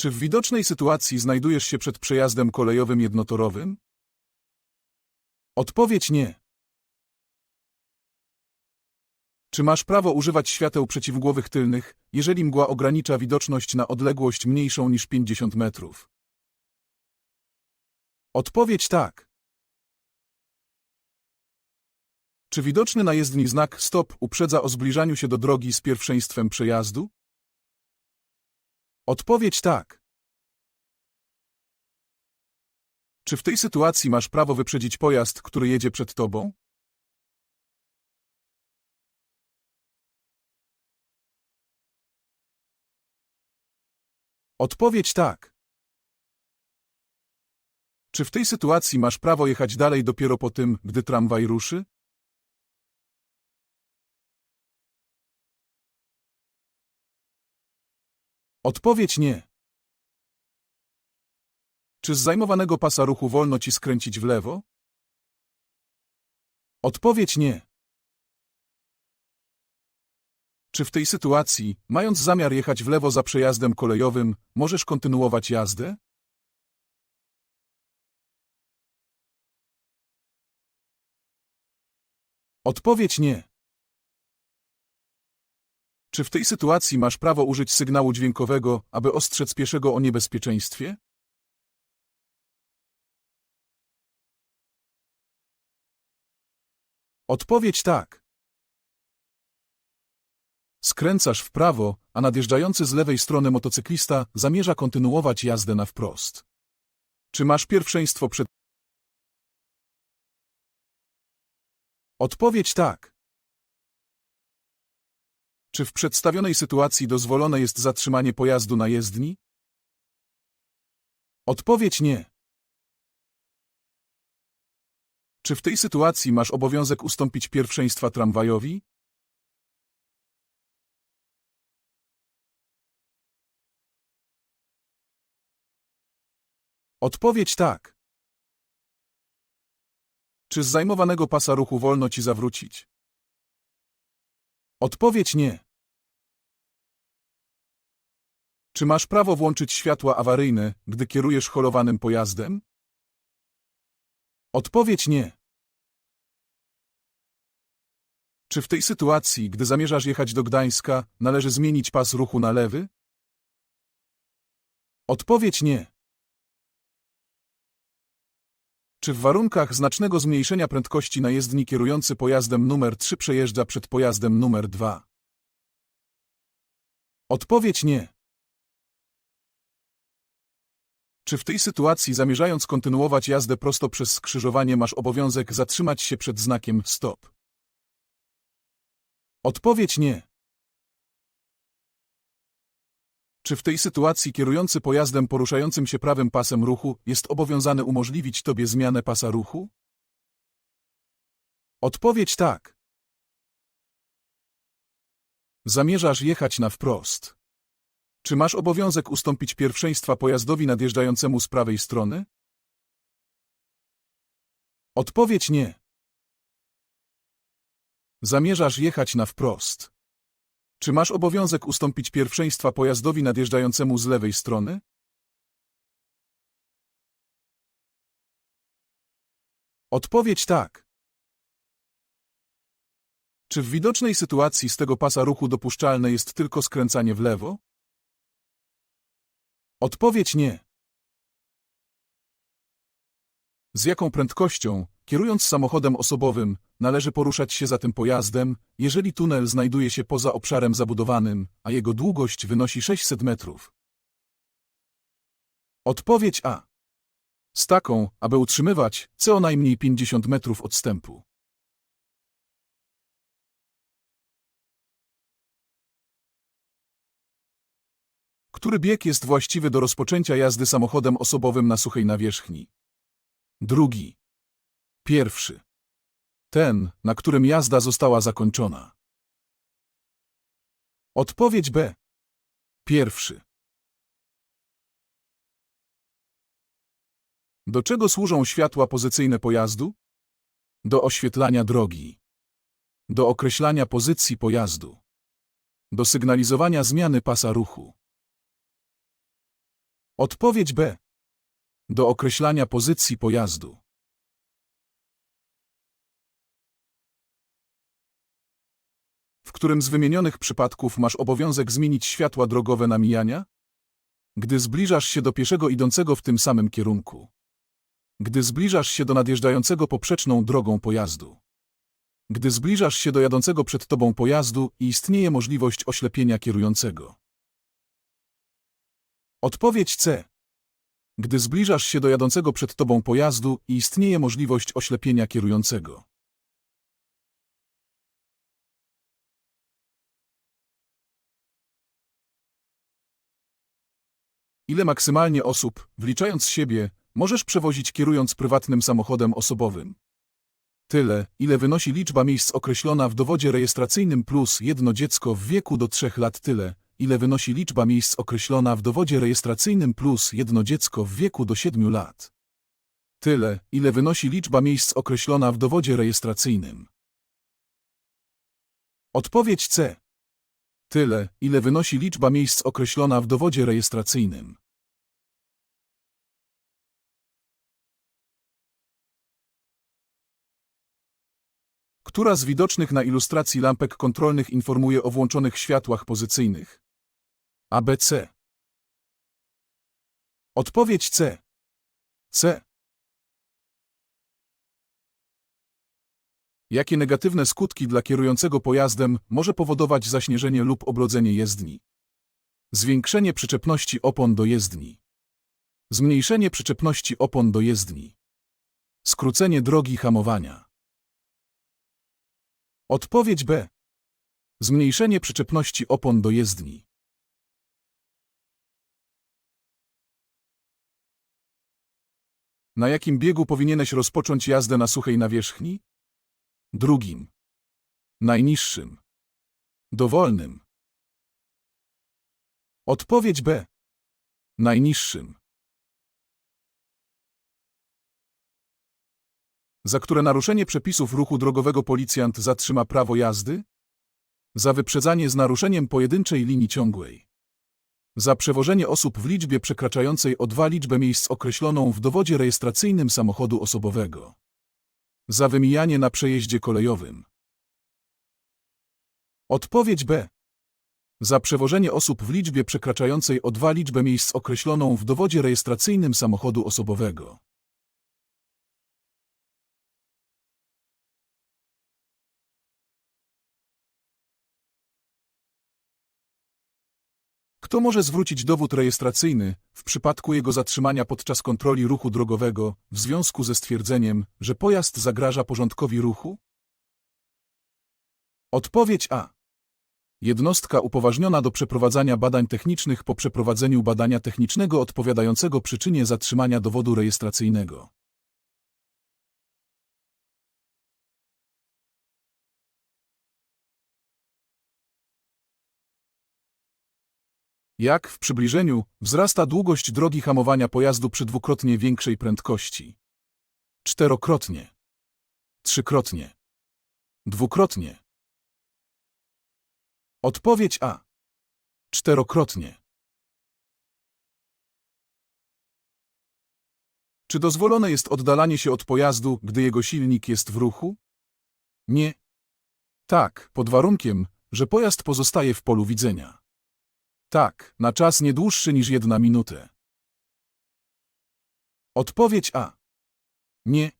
Czy w widocznej sytuacji znajdujesz się przed przejazdem kolejowym jednotorowym? Odpowiedź nie. Czy masz prawo używać świateł przeciwmgłowych tylnych, jeżeli mgła ogranicza widoczność na odległość mniejszą niż 50 metrów? Odpowiedź tak. Czy widoczny na jezdni znak stop uprzedza o zbliżaniu się do drogi z pierwszeństwem przejazdu? Odpowiedź tak. Czy w tej sytuacji masz prawo wyprzedzić pojazd, który jedzie przed tobą? Odpowiedź tak. Czy w tej sytuacji masz prawo jechać dalej dopiero po tym, gdy tramwaj ruszy? Odpowiedź nie. Czy z zajmowanego pasa ruchu wolno ci skręcić w lewo? Odpowiedź nie. Czy w tej sytuacji, mając zamiar jechać w lewo za przejazdem kolejowym, możesz kontynuować jazdę? Odpowiedź nie. Czy w tej sytuacji masz prawo użyć sygnału dźwiękowego, aby ostrzec pieszego o niebezpieczeństwie? Odpowiedź tak. Skręcasz w prawo, a nadjeżdżający z lewej strony motocyklista zamierza kontynuować jazdę na wprost. Czy masz pierwszeństwo przed... Odpowiedź tak. Czy w przedstawionej sytuacji dozwolone jest zatrzymanie pojazdu na jezdni? Odpowiedź nie. Czy w tej sytuacji masz obowiązek ustąpić pierwszeństwa tramwajowi? Odpowiedź tak. Czy z zajmowanego pasa ruchu wolno ci zawrócić? Odpowiedź nie. Czy masz prawo włączyć światła awaryjne, gdy kierujesz holowanym pojazdem? Odpowiedź nie. Czy w tej sytuacji, gdy zamierzasz jechać do Gdańska, należy zmienić pas ruchu na lewy? Odpowiedź nie. Czy w warunkach znacznego zmniejszenia prędkości na jezdni kierujący pojazdem numer 3 przejeżdża przed pojazdem numer 2? Odpowiedź nie. Czy w tej sytuacji zamierzając kontynuować jazdę prosto przez skrzyżowanie masz obowiązek zatrzymać się przed znakiem stop? Odpowiedź nie. Czy w tej sytuacji kierujący pojazdem poruszającym się prawym pasem ruchu jest obowiązany umożliwić tobie zmianę pasa ruchu? Odpowiedź tak. Zamierzasz jechać na wprost. Czy masz obowiązek ustąpić pierwszeństwa pojazdowi nadjeżdżającemu z prawej strony? Odpowiedź nie. Zamierzasz jechać na wprost. Czy masz obowiązek ustąpić pierwszeństwa pojazdowi nadjeżdżającemu z lewej strony? Odpowiedź tak. Czy w widocznej sytuacji z tego pasa ruchu dopuszczalne jest tylko skręcanie w lewo? Odpowiedź nie. Z jaką prędkością, kierując samochodem osobowym, należy poruszać się za tym pojazdem, jeżeli tunel znajduje się poza obszarem zabudowanym, a jego długość wynosi 600 metrów? Odpowiedź A. Z taką, aby utrzymywać co najmniej 50 metrów odstępu. Który bieg jest właściwy do rozpoczęcia jazdy samochodem osobowym na suchej nawierzchni? Drugi. Pierwszy. Ten, na którym jazda została zakończona. Odpowiedź B. Pierwszy. Do czego służą światła pozycyjne pojazdu? Do oświetlania drogi. Do określania pozycji pojazdu. Do sygnalizowania zmiany pasa ruchu. Odpowiedź B. Do określania pozycji pojazdu. W którym z wymienionych przypadków masz obowiązek zmienić światła drogowe na mijania? Gdy zbliżasz się do pieszego idącego w tym samym kierunku. Gdy zbliżasz się do nadjeżdżającego poprzeczną drogą pojazdu. Gdy zbliżasz się do jadącego przed tobą pojazdu i istnieje możliwość oślepienia kierującego. Odpowiedź C. Gdy zbliżasz się do jadącego przed tobą pojazdu i istnieje możliwość oślepienia kierującego. Ile maksymalnie osób, wliczając siebie, możesz przewozić kierując prywatnym samochodem osobowym? Tyle, ile wynosi liczba miejsc określona w dowodzie rejestracyjnym plus jedno dziecko w wieku do 3 lat tyle, ile wynosi liczba miejsc określona w dowodzie rejestracyjnym plus jedno dziecko w wieku do 7 lat. Tyle, ile wynosi liczba miejsc określona w dowodzie rejestracyjnym. Odpowiedź C. Tyle, ile wynosi liczba miejsc określona w dowodzie rejestracyjnym. Która z widocznych na ilustracji lampek kontrolnych informuje o włączonych światłach pozycyjnych? ABC. Odpowiedź C. C. Jakie negatywne skutki dla kierującego pojazdem może powodować zaśnieżenie lub oblodzenie jezdni? Zwiększenie przyczepności opon do jezdni. Zmniejszenie przyczepności opon do jezdni. Skrócenie drogi hamowania. Odpowiedź B. Zmniejszenie przyczepności opon do jezdni. Na jakim biegu powinieneś rozpocząć jazdę na suchej nawierzchni? Drugim. Najniższym. Dowolnym. Odpowiedź B. Najniższym. Za które naruszenie przepisów ruchu drogowego policjant zatrzyma prawo jazdy? Za wyprzedzanie z naruszeniem pojedynczej linii ciągłej. Za przewożenie osób w liczbie przekraczającej o dwa liczbę miejsc określoną w dowodzie rejestracyjnym samochodu osobowego. Za wymijanie na przejeździe kolejowym. Odpowiedź B. Za przewożenie osób w liczbie przekraczającej o dwa liczbę miejsc określoną w dowodzie rejestracyjnym samochodu osobowego. Kto może zwrócić dowód rejestracyjny w przypadku jego zatrzymania podczas kontroli ruchu drogowego w związku ze stwierdzeniem, że pojazd zagraża porządkowi ruchu? Odpowiedź A. Jednostka upoważniona do przeprowadzania badań technicznych po przeprowadzeniu badania technicznego odpowiadającego przyczynie zatrzymania dowodu rejestracyjnego. Jak w przybliżeniu wzrasta długość drogi hamowania pojazdu przy dwukrotnie większej prędkości? Czterokrotnie. Trzykrotnie. Dwukrotnie. Odpowiedź A. Czterokrotnie. Czy dozwolone jest oddalanie się od pojazdu, gdy jego silnik jest w ruchu? Nie. Tak, pod warunkiem, że pojazd pozostaje w polu widzenia. Tak, na czas nie dłuższy niż jedna minutę. Odpowiedź A. Nie.